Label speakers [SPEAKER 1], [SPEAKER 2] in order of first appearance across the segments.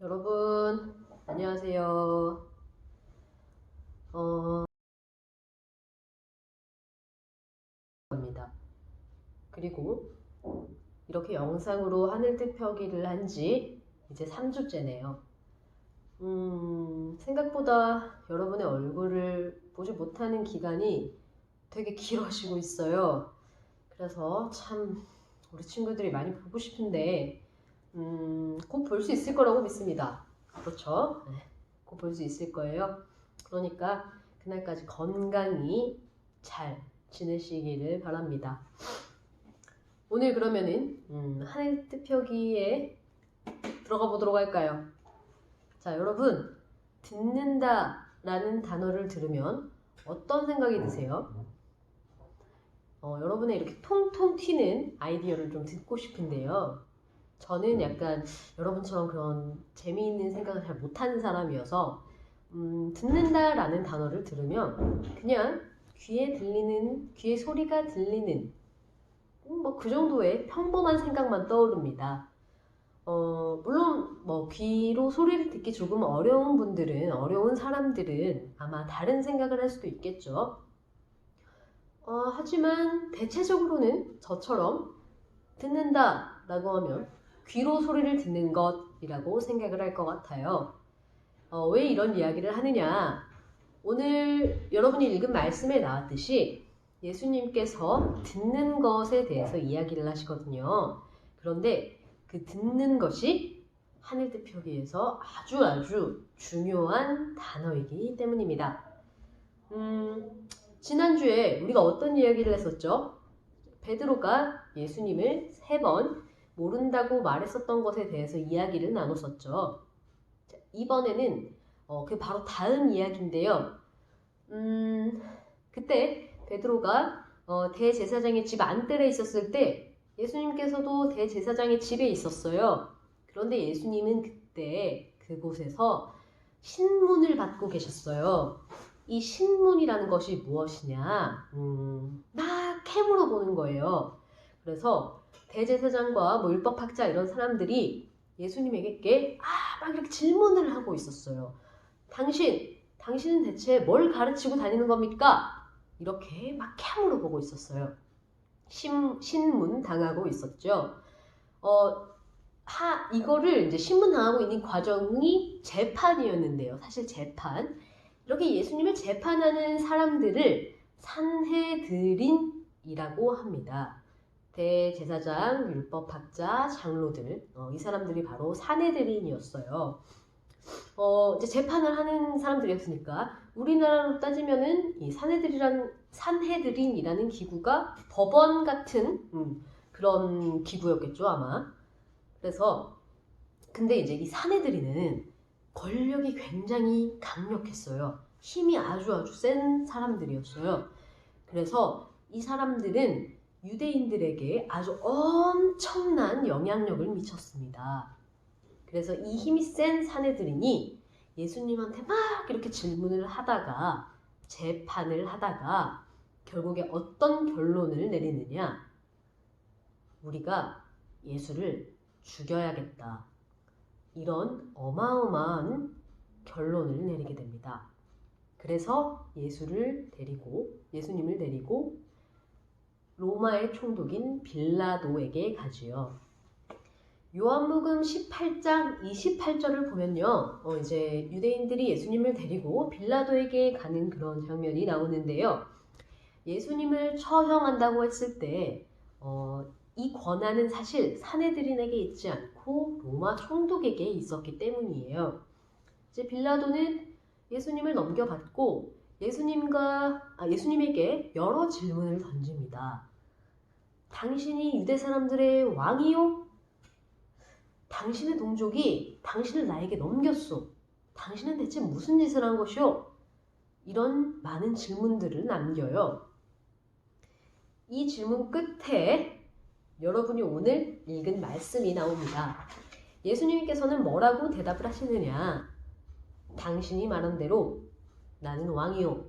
[SPEAKER 1] 여러분, 안녕하세요. 어. 그리고 이렇게 영상으로 하늘 뜻펴기를 한 지 이제 3주째네요. 음, 생각보다 여러분의 얼굴을 보지 못하는 기간이 되게 길어지고 있어요. 그래서 참 우리 친구들이 많이 보고 싶은데 음, 곧 볼 수 있을 거라고 믿습니다. 그렇죠? 네, 곧 볼 수 있을 거예요. 그러니까 그날까지 건강히 잘 지내시기를 바랍니다. 오늘 그러면은 음, 하늘 뜻표기에 들어가 보도록 할까요? 자, 여러분 듣는다 라는 단어를 들으면 어떤 생각이 드세요? 어, 여러분의 이렇게 통통 튀는 아이디어를 좀 듣고 싶은데요. 저는 약간 여러분처럼 그런 재미있는 생각을 잘 못하는 사람이어서 음, 듣는다라는 단어를 들으면 그냥 귀에 들리는 귀에 소리가 들리는 뭐 그 정도의 평범한 생각만 떠오릅니다. 어, 물론 뭐 귀로 소리를 듣기 조금 어려운 분들은 어려운 사람들은 아마 다른 생각을 할 수도 있겠죠. 어, 하지만 대체적으로는 저처럼 듣는다라고 하면 귀로 소리를 듣는 것이라고 생각을 할 것 같아요. 어, 왜 이런 이야기를 하느냐? 오늘 여러분이 읽은 말씀에 나왔듯이 예수님께서 듣는 것에 대해서 이야기를 하시거든요. 그런데 그 듣는 것이 하늘 뜻 표기에서 아주 아주 중요한 단어이기 때문입니다. 음, 지난주에 우리가 어떤 이야기를 했었죠? 베드로가 예수님을 세 번 모른다고 말했었던 것에 대해서 이야기를 나눴었죠. 자, 이번에는 어, 그 바로 다음 이야기인데요. 음, 그때 베드로가 어, 대제사장의 집 안뜰에 있었을 때 예수님께서도 대제사장의 집에 있었어요. 그런데 예수님은 그때 그곳에서 신문을 받고 계셨어요. 이 신문이라는 것이 무엇이냐? 음, 막 캠으로 보는 거예요. 그래서 대제사장과 뭐 율법학자 이런 사람들이 예수님에게 아, 막 이렇게 질문을 하고 있었어요. 당신, 당신은 대체 뭘 가르치고 다니는 겁니까? 이렇게 막 캠으로 보고 있었어요. 신, 신문 당하고 있었죠. 어, 하, 이거를 이제 신문 당하고 있는 과정이 재판이었는데요. 사실 재판. 이렇게 예수님을 재판하는 사람들을 산해드린이라고 합니다. 대제사장, 율법학자, 장로들, 어, 이 사람들이 바로 산해드린이었어요. 어, 이제 재판을 하는 사람들이었으니까 우리나라로 따지면은 이 산해드리란 산해드린이라는 기구가 법원 같은 음, 그런 기구였겠죠 아마. 그래서 근데 이제 이 산해드린은 권력이 굉장히 강력했어요. 힘이 아주 아주 센 사람들이었어요. 그래서 이 사람들은 유대인들에게 아주 엄청난 영향력을 미쳤습니다. 그래서 이 힘이 센 사내들이니 예수님한테 막 이렇게 질문을 하다가 재판을 하다가 결국에 어떤 결론을 내리느냐? 우리가 예수를 죽여야겠다. 이런 어마어마한 결론을 내리게 됩니다. 그래서 예수를 데리고 예수님을 데리고 로마의 총독인 빌라도에게 가지요. 요한복음 18장 28절을 보면요. 어, 이제 유대인들이 예수님을 데리고 빌라도에게 가는 그런 장면이 나오는데요. 예수님을 처형한다고 했을 때, 어, 이 권한은 사실 사내들인에게 있지 않고 로마 총독에게 있었기 때문이에요. 이제 빌라도는 예수님을 넘겨받고 예수님과 아, 예수님에게 여러 질문을 던집니다. 당신이 유대 사람들의 왕이요? 당신의 동족이 당신을 나에게 넘겼소. 당신은 대체 무슨 짓을 한 것이오? 이런 많은 질문들을 남겨요. 이 질문 끝에 여러분이 오늘 읽은 말씀이 나옵니다. 예수님께서는 뭐라고 대답을 하시느냐? 당신이 말한 대로 나는 왕이요.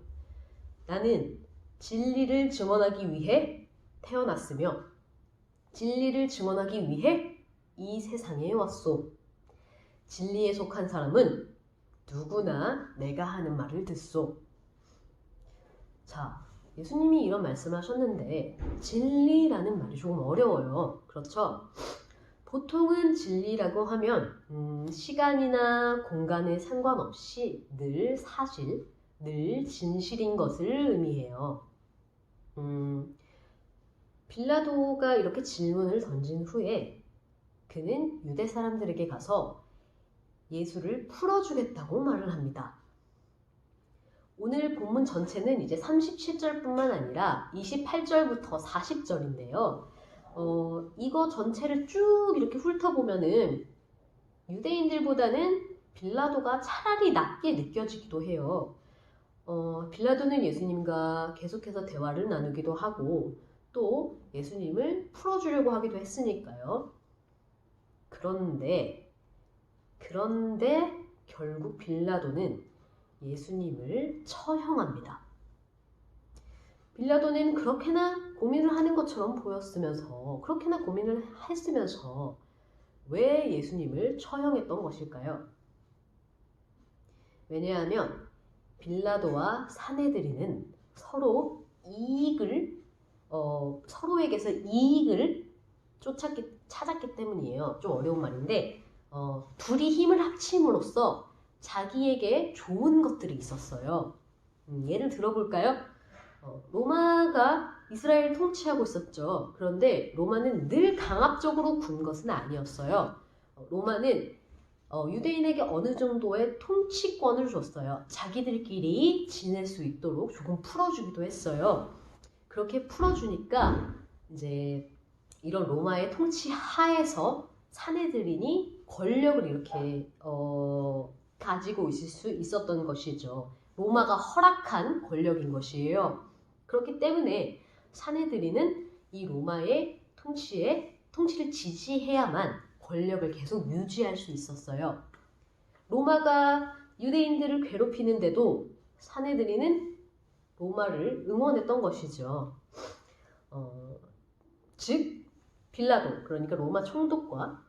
[SPEAKER 1] 나는 진리를 증언하기 위해 태어났으며 진리를 증언하기 위해 이 세상에 왔소. 진리에 속한 사람은 누구나 내가 하는 말을 듣소. 자, 예수님이 이런 말씀을 하셨는데 진리라는 말이 조금 어려워요. 그렇죠? 보통은 진리라고 하면 음, 시간이나 공간에 상관없이 늘 사실, 늘 진실인 것을 의미해요. 음, 빌라도가 이렇게 질문을 던진 후에 그는 유대 사람들에게 가서 예수를 풀어주겠다고 말을 합니다. 오늘 본문 전체는 이제 37절뿐만 아니라 28절부터 40절인데요. 어, 이거 전체를 쭉 이렇게 훑어보면은 유대인들보다는 빌라도가 차라리 낫게 느껴지기도 해요. 어, 빌라도는 예수님과 계속해서 대화를 나누기도 하고 또 예수님을 풀어주려고 하기도 했으니까요. 그런데 그런데 결국 빌라도는 예수님을 처형합니다. 빌라도는 그렇게나 고민을 하는 것처럼 보였으면서 그렇게나 고민을 했으면서 왜 예수님을 처형했던 것일까요? 왜냐하면 빌라도와 사내들이는 서로 이익을 어, 서로에게서 이익을 쫓았기 찾았기 때문이에요. 좀 어려운 말인데 어, 둘이 힘을 합침으로써 자기에게 좋은 것들이 있었어요. 음, 예를 들어볼까요? 어, 로마가 이스라엘을 통치하고 있었죠. 그런데 로마는 늘 강압적으로 군 것은 아니었어요. 어, 로마는 어, 유대인에게 어느 정도의 통치권을 줬어요. 자기들끼리 지낼 수 있도록 조금 풀어주기도 했어요. 그렇게 풀어주니까 이제 이런 로마의 통치 하에서 사내들이니 권력을 이렇게 어, 가지고 있을 수 있었던 것이죠. 로마가 허락한 권력인 것이에요. 그렇기 때문에 사내들이는 이 로마의 통치에 통치를 지지해야만 권력을 계속 유지할 수 있었어요. 로마가 유대인들을 괴롭히는데도 사내들이는 로마를 응원했던 것이죠. 어, 즉 빌라도 그러니까 로마 총독과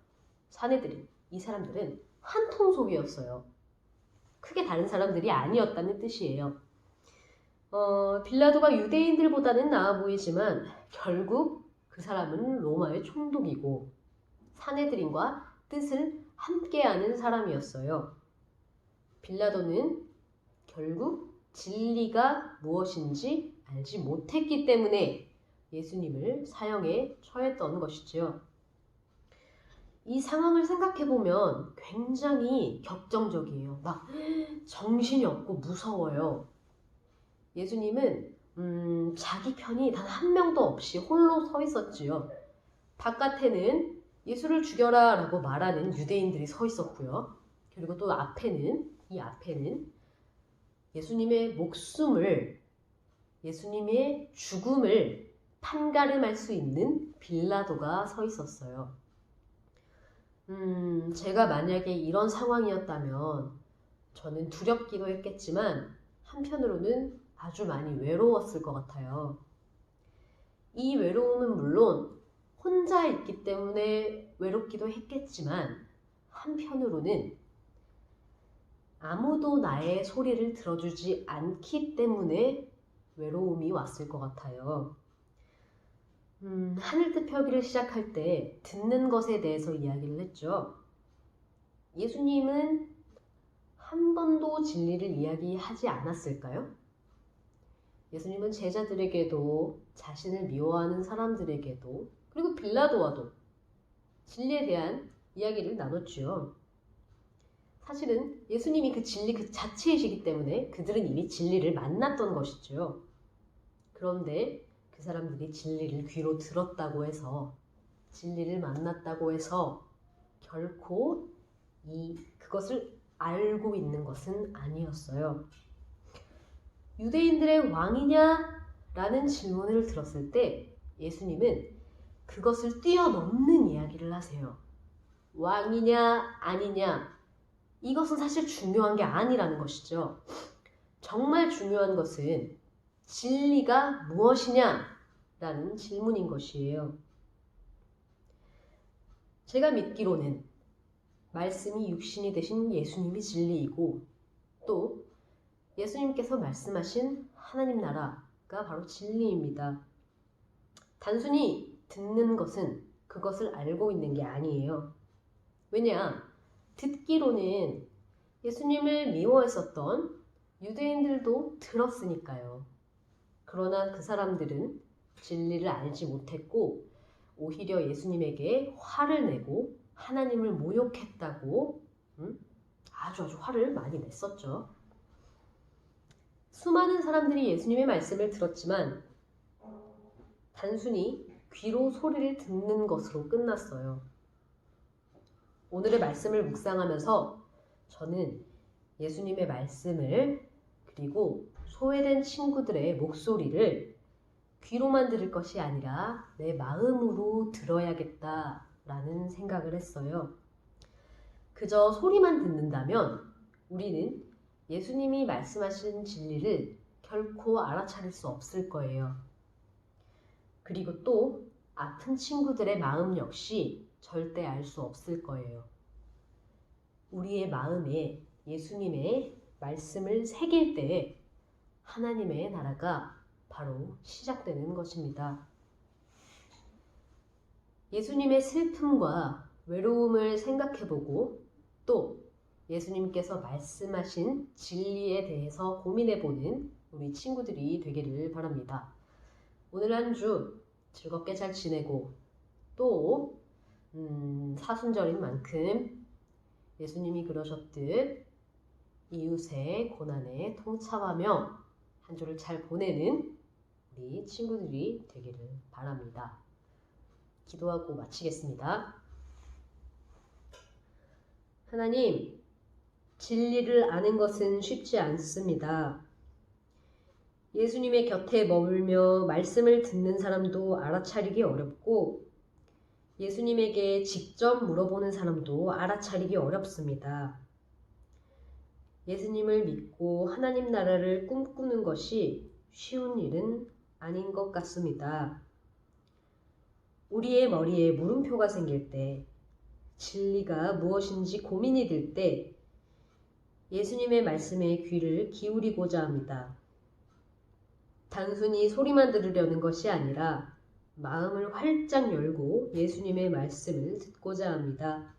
[SPEAKER 1] 사내들이 이 사람들은 한 통속이었어요. 크게 다른 사람들이 아니었다는 뜻이에요. 어, 빌라도가 유대인들보다는 나아 보이지만 결국 그 사람은 로마의 총독이고 사내들인과 뜻을 함께하는 사람이었어요. 빌라도는 결국 진리가 무엇인지 알지 못했기 때문에 예수님을 사형에 처했던 것이지요. 이 상황을 생각해 보면 굉장히 격정적이에요. 막 정신이 없고 무서워요. 예수님은 음, 자기 편이 단 한 명도 없이 홀로 서 있었지요. 바깥에는 예수를 죽여라 라고 말하는 유대인들이 서 있었고요. 그리고 또 앞에는, 이 앞에는 예수님의 목숨을, 예수님의 죽음을 판가름할 수 있는 빌라도가 서 있었어요. 음, 제가 만약에 이런 상황이었다면 저는 두렵기도 했겠지만 한편으로는 아주 많이 외로웠을 것 같아요. 이 외로움은 물론 혼자 있기 때문에 외롭기도 했겠지만 한편으로는 아무도 나의 소리를 들어주지 않기 때문에 외로움이 왔을 것 같아요. 음, 하늘 뜻 펴기를 시작할 때 듣는 것에 대해서 이야기를 했죠. 예수님은 한 번도 진리를 이야기하지 않았을까요? 예수님은 제자들에게도 자신을 미워하는 사람들에게도 그리고 빌라도와도 진리에 대한 이야기를 나눴죠. 사실은 예수님이 그 진리 그 자체이시기 때문에 그들은 이미 진리를 만났던 것이죠. 그런데 그 사람들이 진리를 귀로 들었다고 해서 진리를 만났다고 해서 결코 이 그것을 알고 있는 것은 아니었어요. 유대인들의 왕이냐? 라는 질문을 들었을 때 예수님은 그것을 뛰어넘는 이야기를 하세요. 왕이냐, 아니냐? 이것은 사실 중요한 게 아니라는 것이죠. 정말 중요한 것은 진리가 무엇이냐? 라는 질문인 것이에요. 제가 믿기로는 말씀이 육신이 되신 예수님이 진리이고 또 예수님께서 말씀하신 하나님 나라가 바로 진리입니다. 단순히 듣는 것은 그것을 알고 있는 게 아니에요. 왜냐? 듣기로는 예수님을 미워했었던 유대인들도 들었으니까요. 그러나 그 사람들은 진리를 알지 못했고 오히려 예수님에게 화를 내고 하나님을 모욕했다고 음? 아주 아주 화를 많이 냈었죠. 수많은 사람들이 예수님의 말씀을 들었지만 단순히 귀로 소리를 듣는 것으로 끝났어요. 오늘의 말씀을 묵상하면서 저는 예수님의 말씀을 그리고 소외된 친구들의 목소리를 귀로만 들을 것이 아니라 내 마음으로 들어야겠다라는 생각을 했어요. 그저 소리만 듣는다면 우리는 예수님이 말씀하신 진리를 결코 알아차릴 수 없을 거예요. 그리고 또 아픈 친구들의 마음 역시 절대 알 수 없을 거예요. 우리의 마음에 예수님의 말씀을 새길 때 하나님의 나라가 바로 시작되는 것입니다. 예수님의 슬픔과 외로움을 생각해보고 또 예수님께서 말씀하신 진리에 대해서 고민해보는 우리 친구들이 되기를 바랍니다. 오늘 한 주 즐겁게 잘 지내고 또 음, 사순절인 만큼 예수님이 그러셨듯 이웃의 고난에 통참하며 한 주를 잘 보내는 우리 친구들이 되기를 바랍니다. 기도하고 마치겠습니다. 하나님, 진리를 아는 것은 쉽지 않습니다. 예수님의 곁에 머물며 말씀을 듣는 사람도 알아차리기 어렵고 예수님에게 직접 물어보는 사람도 알아차리기 어렵습니다. 예수님을 믿고 하나님 나라를 꿈꾸는 것이 쉬운 일은 아닌 것 같습니다. 우리의 머리에 물음표가 생길 때, 진리가 무엇인지 고민이 들 때, 예수님의 말씀에 귀를 기울이고자 합니다. 단순히 소리만 들으려는 것이 아니라 마음을 활짝 열고 예수님의 말씀을 듣고자 합니다.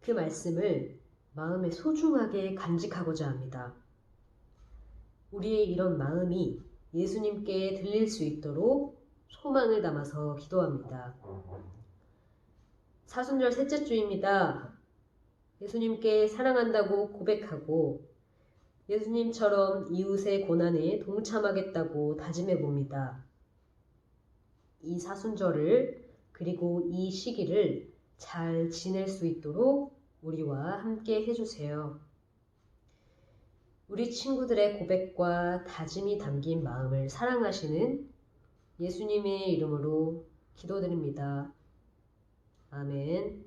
[SPEAKER 1] 그 말씀을 마음에 소중하게 간직하고자 합니다. 우리의 이런 마음이 예수님께 들릴 수 있도록 소망을 담아서 기도합니다. 사순절 셋째 주입니다. 예수님께 사랑한다고 고백하고 예수님처럼 이웃의 고난에 동참하겠다고 다짐해 봅니다. 이 사순절을 그리고 이 시기를 잘 지낼 수 있도록 우리와 함께 해주세요. 우리 친구들의 고백과 다짐이 담긴 마음을 사랑하시는 예수님의 이름으로 기도드립니다. 아멘.